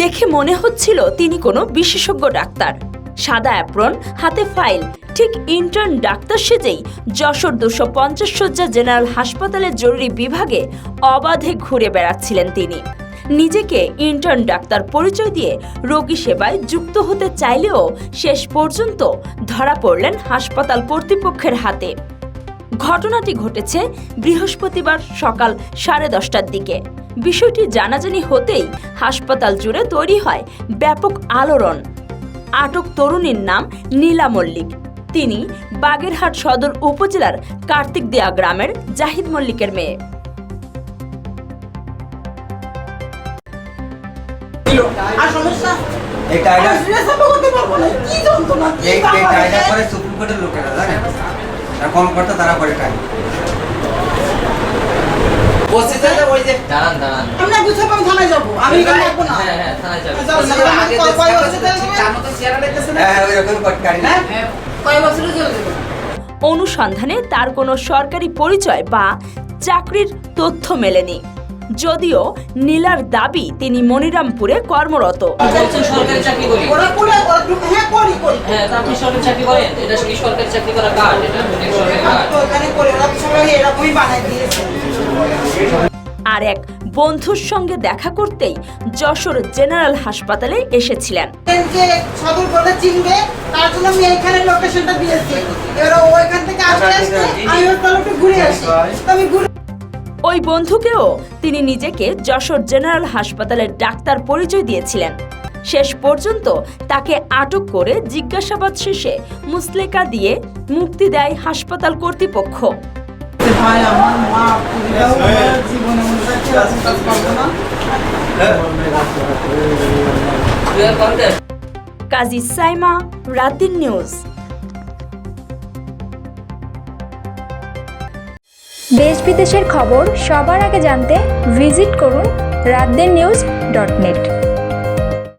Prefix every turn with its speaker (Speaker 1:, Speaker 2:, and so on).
Speaker 1: দেখে মনে হচ্ছিল তিনি কোনো বিশেষজ্ঞ ডাক্তার। সাদা অ্যাপ্রন, হাতে ফাইল, ঠিক ইন্টার্ন ডাক্তার সেজেই যশোর দুশো পঞ্চাশ শয্যা জেনারেল হাসপাতালের জরুরি বিভাগে অবাধে ঘুরে বেড়াচ্ছিলেন তিনি। নিজেকে ইন্টার্ন ডাক্তার পরিচয় দিয়ে রোগী সেবায় যুক্ত হতে চাইলেও শেষ পর্যন্ত ধরা পড়লেন হাসপাতাল কর্তৃপক্ষের হাতে। ঘটনাটি ঘটেছে বৃহস্পতিবার সকাল সাড়ে দশটার দিকে। বিষয়টি জানাজানি হতেই হাসপাতাল জুড়ে তৈরি হয় ব্যাপক আলোড়ন। আটক তরুণীর নাম নীলা মল্লিক। তিনি বাগেরহাট সদর উপজেলার কার্তিক দেয়া গ্রামের জাহিদ মল্লিকের মেয়ে।
Speaker 2: এই
Speaker 3: করতে পারব না। কি যন্ত্রণা, বাবা
Speaker 2: করে সুপ্রিম কোর্টের লোকেরা জানেন? আর কম করতে তারা করে টাই
Speaker 4: দাঁড়ান দাঁড়ান
Speaker 3: আমি না গুছাবো, আমি থানায় যাব। আমি এখানে না।
Speaker 4: হ্যাঁ হ্যাঁ থানায় যাবেন
Speaker 3: যাও, যাও, আমি কয়- কয় বছর ধরে যাব?
Speaker 2: হ্যাঁ ওই রকম করতে
Speaker 3: হ্যাঁ? কয় বছরে জেল
Speaker 1: অনুসন্ধানে তার কোনো সরকারি পরিচয় বা চাকরির তথ্য মেলেনি যদিও নীলার দাবি তিনি মনিরামপুরে কর্মরত
Speaker 3: হ্যাঁ, করি, করি।
Speaker 4: হ্যাঁ আপনি সরকারি চাকরি করেন? এটা কি সরকারি চাকরি করা কার্ড এটা আপনি সরকারি
Speaker 3: আমি
Speaker 4: কার্ড
Speaker 3: তো ওখানে করি, ওরা সবাই এরকমই বানায় দিয়েছে।
Speaker 1: আর এক বন্ধুর সঙ্গে দেখা করতেই যশোর জেনারেল হাসপাতালে এসেছিলেন।
Speaker 3: যে সদর বলে চিনবে তার জন্য আমি এইখানে লোকেশনটা দিয়েছি। এবার ওইখান থেকে আসতে আসতে আমি ওর তাহলে ঘুরে আসি। আমি ঘুরে
Speaker 1: ওই বন্ধুকেও তিনি নিজেকে যশোর জেনারেল হাসপাতালের ডাক্তার পরিচয় দিয়েছিলেন। শেষ পর্যন্ত তাকে আটক করে জিজ্ঞাসাবাদ শেষে মুসলেকা দিয়ে মুক্তি দেয় হাসপাতাল কর্তৃপক্ষ।
Speaker 3: ভাই আমার মা জীবনে
Speaker 1: কাজী সাইমা রাতির নিউজ।
Speaker 5: দেশ বিদেশের খবর সবার আগে জানতে ভিজিট করুন রাতদের নিউজ ডট নেট।